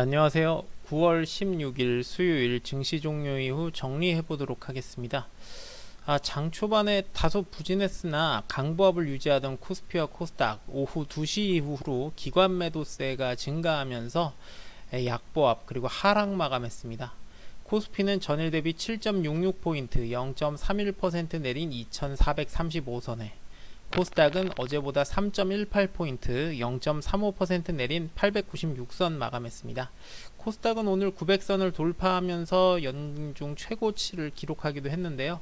안녕하세요. 9월 16일 수요일 증시 종료 이후 정리해 보도록 하겠습니다. 아, 장 초반에 다소 부진했으나 강보합을 유지하던 코스피와 코스닥 오후 2시 이후로 기관 매도세가 증가하면서 에, 약보합 그리고 하락 마감했습니다. 코스피는 전일 대비 7.66포인트 0.31% 내린 2435선에 코스닥은 어제보다 3.18포인트 0.35% 내린 896선 마감했습니다. 코스닥은 오늘 900선을 돌파하면서 연중 최고치를 기록하기도 했는데요.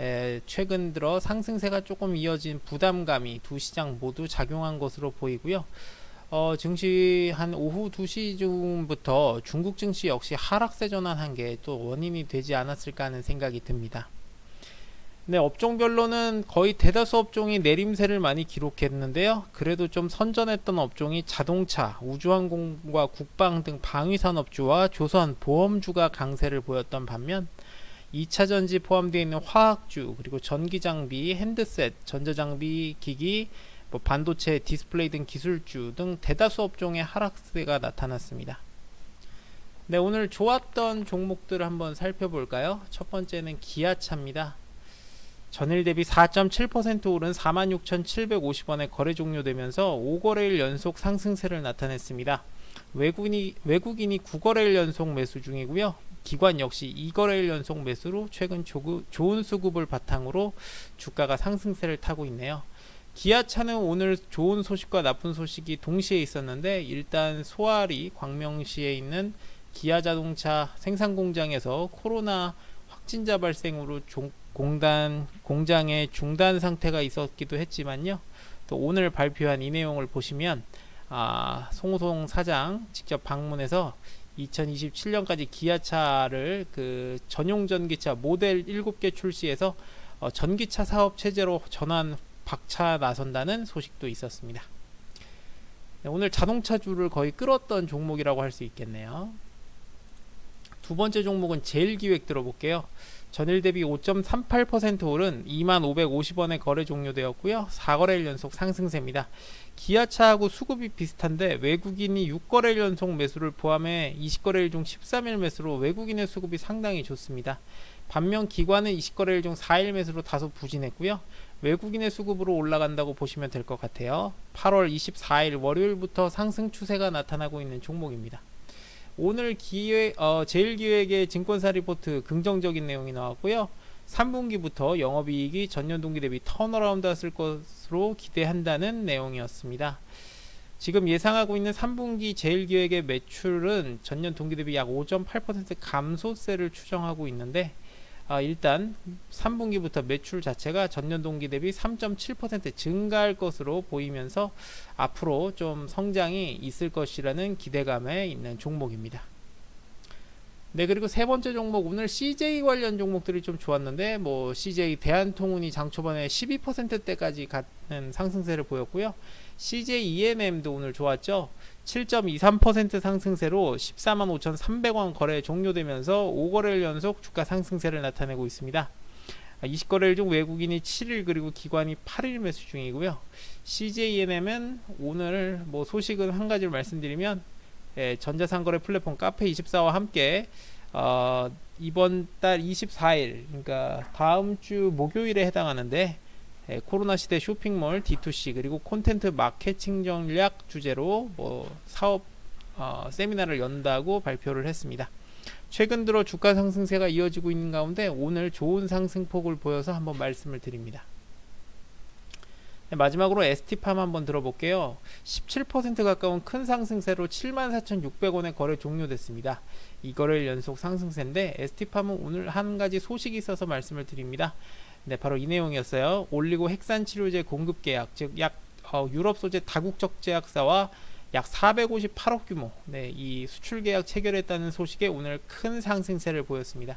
에, 최근 들어 상승세가 조금 이어진 부담감이 두 시장 모두 작용한 것으로 보이고요. 어, 증시 한 오후 2시쯤부터 중국 증시 역시 하락세 전환한 게 또 원인이 되지 않았을까 하는 생각이 듭니다. 네, 업종별로는 거의 대다수 업종이 내림세를 많이 기록했는데요. 그래도 좀 선전했던 업종이 자동차, 우주항공과 국방 등 방위산업주와 조선, 보험주가 강세를 보였던 반면 2차 전지 포함되어 있는 화학주, 그리고 전기장비, 핸드셋, 전자장비, 기기, 뭐 반도체, 디스플레이 등 기술주 등 대다수 업종의 하락세가 나타났습니다. 네, 오늘 좋았던 종목들을 한번 살펴볼까요? 첫 번째는 기아차입니다. 전일 대비 4.7% 오른 46,750원에 거래 종료되면서 5거래일 연속 상승세를 나타냈습니다. 외국인이, 외국인이 9거래일 연속 매수 중이고요. 기관 역시 2거래일 연속 매수로 최근 조구, 좋은 수급을 바탕으로 주가가 상승세를 타고 있네요. 기아차는 오늘 좋은 소식과 나쁜 소식이 동시에 있었는데 일단 소아리 광명시에 있는 기아자동차 생산 공장에서 코로나 확진자 발생으로 종, 공단 공장의 중단 상태가 있었기도 했지만요. 또 오늘 발표한 이 내용을 보시면 아, 송호송 사장 직접 방문해서 2027년까지 기아차를 그 전용 전기차 모델 7개 출시해서 어, 전기차 사업 체제로 전환 박차 나선다는 소식도 있었습니다. 네, 오늘 자동차주를 거의 끌었던 종목이라고 할 수 있겠네요. 두 번째 종목은 제일 기획 들어볼게요. 전일 대비 5.38% 오른 2550원에 거래 종료되었고요. 4거래일 연속 상승세입니다. 기아차하고 수급이 비슷한데 외국인이 6거래일 연속 매수를 포함해 20거래일 중 13일 매수로 외국인의 수급이 상당히 좋습니다. 반면 기관은 20거래일 중 4일 매수로 다소 부진했고요. 외국인의 수급으로 올라간다고 보시면 될 것 같아요. 8월 24일 월요일부터 상승 추세가 나타나고 있는 종목입니다. 오늘 기획, 어, 제일기획의 증권사 리포트 긍정적인 내용이 나왔고요. 3분기부터 영업이익이 전년 동기 대비 턴어라운드 했을 것으로 기대한다는 내용이었습니다. 지금 예상하고 있는 3분기 제일기획의 매출은 전년 동기 대비 약 5.8% 감소세를 추정하고 있는데 아, 일단 3분기부터 매출 자체가 전년 동기 대비 3.7% 증가할 것으로 보이면서 앞으로 좀 성장이 있을 것이라는 기대감에 있는 종목입니다. 네 그리고 세 번째 종목 오늘 CJ 관련 종목들이 좀 좋았는데 뭐 CJ 대한통운이 장 초반에 12%대까지 가는 상승세를 보였고요. CJ ENM도 오늘 좋았죠. 7.23% 상승세로 14만 5,300원 거래 종료되면서 5거래일 연속 주가 상승세를 나타내고 있습니다. 20거래일 중 외국인이 7일 그리고 기관이 8일 매수 중이고요. CJNM은 오늘 뭐 소식은 한 가지를 말씀드리면 예, 전자상거래 플랫폼 카페24와 함께 어, 이번 달 24일 그러니까 다음 주 목요일에 해당하는데 예, 코로나 시대 쇼핑몰 D2C 그리고 콘텐트 마케팅 전략 주제로 뭐 사업 어, 세미나를 연다고 발표를 했습니다. 최근 들어 주가 상승세가 이어지고 있는 가운데 오늘 좋은 상승폭을 보여서 한번 말씀을 드립니다. 네, 마지막으로 ST팜 한번 들어볼게요. 17% 가까운 큰 상승세로 74,600원에 거래 종료됐습니다. 이거를 연속 상승세인데 ST팜은 오늘 한 가지 소식이 있어서 말씀을 드립니다. 네, 바로 이 내용이었어요. 올리고 핵산 치료제 공급 계약, 즉약 어, 유럽 소재 다국적 제약사와 약 458억 규모, 네, 이 수출 계약 체결했다는 소식에 오늘 큰 상승세를 보였습니다.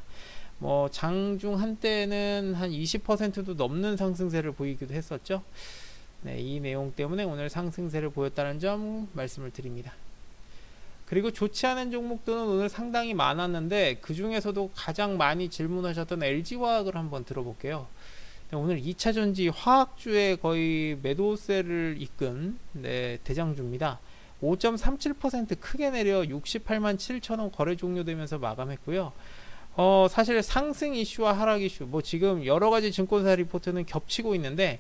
뭐 장중 한때는 한 20%도 넘는 상승세를 보이기도 했었죠. 네, 이 내용 때문에 오늘 상승세를 보였다는 점 말씀을 드립니다. 그리고 좋지 않은 종목들은 오늘 상당히 많았는데 그 중에서도 가장 많이 질문하셨던 LG화학을 한번 들어볼게요. 네, 오늘 2차 전지 화학주에 거의 매도세를 이끈 네, 대장주입니다. 5.37% 크게 내려 68만 7천 원 거래 종료되면서 마감했고요. 어, 사실 상승 이슈와 하락 이슈, 뭐 지금 여러 가지 증권사 리포트는 겹치고 있는데,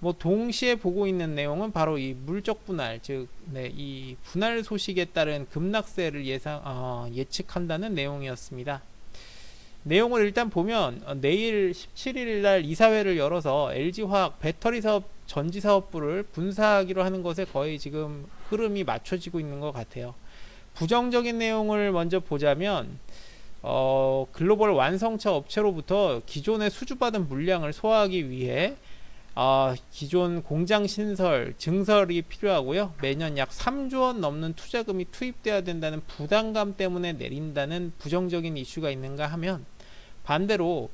뭐 동시에 보고 있는 내용은 바로 이 물적 분할, 즉, 네, 이 분할 소식에 따른 급락세를 예상, 어, 예측한다는 내용이었습니다. 내용을 일단 보면 어, 내일 17일 날 이사회를 열어서 LG화학 배터리 사업 전지 사업부를 분사하기로 하는 것에 거의 지금 흐름이 맞춰지고 있는 것 같아요. 부정적인 내용을 먼저 보자면 어, 글로벌 완성차 업체로부터 기존에 수주받은 물량을 소화하기 위해 어, 기존 공장 신설, 증설이 필요하고요. 매년 약 3조 원 넘는 투자금이 투입돼야 된다는 부담감 때문에 내린다는 부정적인 이슈가 있는가 하면 반대로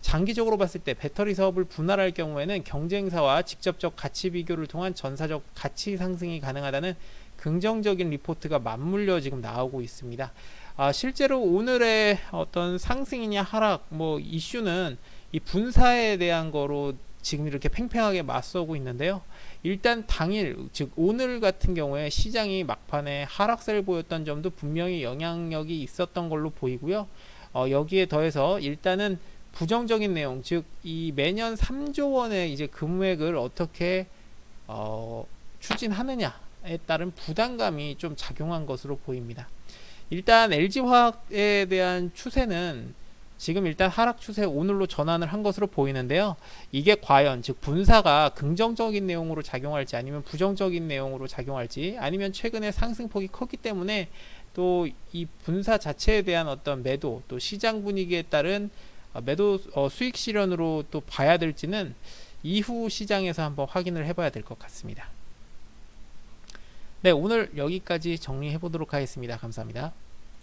장기적으로 봤을 때 배터리 사업을 분할할 경우에는 경쟁사와 직접적 가치 비교를 통한 전사적 가치 상승이 가능하다는 긍정적인 리포트가 맞물려 지금 나오고 있습니다. 아, 실제로 오늘의 어떤 상승이냐 하락 뭐 이슈는 이 분사에 대한 거로 지금 이렇게 팽팽하게 맞서고 있는데요. 일단 당일 즉 오늘 같은 경우에 시장이 막판에 하락세를 보였던 점도 분명히 영향력이 있었던 걸로 보이고요. 어, 여기에 더해서 일단은 부정적인 내용 즉 이 매년 3조 원의 이제 금액을 어떻게 어, 추진하느냐에 따른 부담감이 좀 작용한 것으로 보입니다. 일단 LG화학에 대한 추세는 지금 일단 하락 추세 오늘로 전환을 한 것으로 보이는데요. 이게 과연 즉 분사가 긍정적인 내용으로 작용할지 아니면 부정적인 내용으로 작용할지 아니면 최근에 상승폭이 컸기 때문에 또 이 분사 자체에 대한 어떤 매도 또 시장 분위기에 따른 어, 매도 어, 수익 실현으로 또 봐야 될지는 이후 시장에서 한번 확인을 해봐야 될 것 같습니다. 네, 오늘 여기까지 정리해 보도록 하겠습니다. 감사합니다.